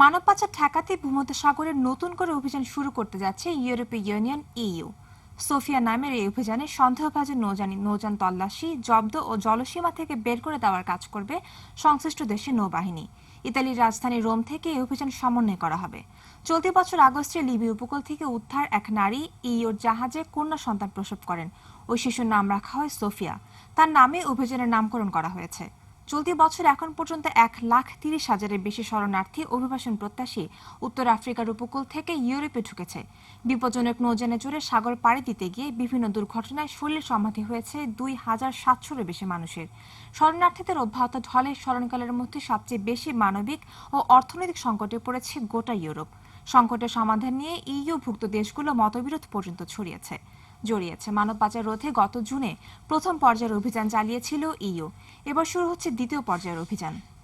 মানব পাচার ঠেকাতে ভূমধ্যসাগরে নতুন করে অভিযান শুরু করতে যাচ্ছে ইউরোপীয় ইউনিয়ন ইইউ। সোফিয়া নামের এই অভিযানে সন্দেহভাজন নৌজানি নৌযান তল্লাশি, জব্দ ও জলসীমা থেকে বের করে দেওয়ার কাজ করবে সংশ্লিষ্ট দেশের নৌবাহিনী। ইতালির রাজধানী রোম থেকে এই অভিযান সমন্বয় করা হবে। চলতি বছর আগস্টে লিবি উপকূল থেকে উদ্ধার এক নারী ইইউর জাহাজে কন্যা সন্তান প্রসব করেন। ওই শিশুর নাম রাখা হয় সোফিয়া। তার নামে অভিযানের নামকরণ করা হয়েছে। চলতি বছর এখন পর্যন্ত এক লাখ তিরিশ হাজারের বেশি শরণার্থী অভিবাসন প্রত্যাশী উত্তর আফ্রিকার উপকূল থেকে ইউরোপে ঢুকেছে। বিপজ্জনক নৌযানে চড়ে সাগর পাড়ি দিতে গিয়ে বিভিন্ন দুর্ঘটনায় শরীর সমাধি হয়েছে দুই হাজার সাতশোরও বেশি মানুষের। শরণার্থীদের অব্যাহত ঢলে স্মরণকালের মধ্যে সবচেয়ে বেশি মানবিক ও অর্থনৈতিক সংকটে পড়েছে গোটা ইউরোপ। সংকটের সমাধান নিয়ে ইইউভুক্ত দেশগুলো মতবিরোধ পর্যন্ত ছড়িয়েছে। জড়িয়েছে। মানব পাচার রোধে গত জুনে প্রথম পর্যায়ের অভিযান চালিয়েছিল ইইউ। এবার শুরু হচ্ছে দ্বিতীয় পর্যায়ের অভিযান।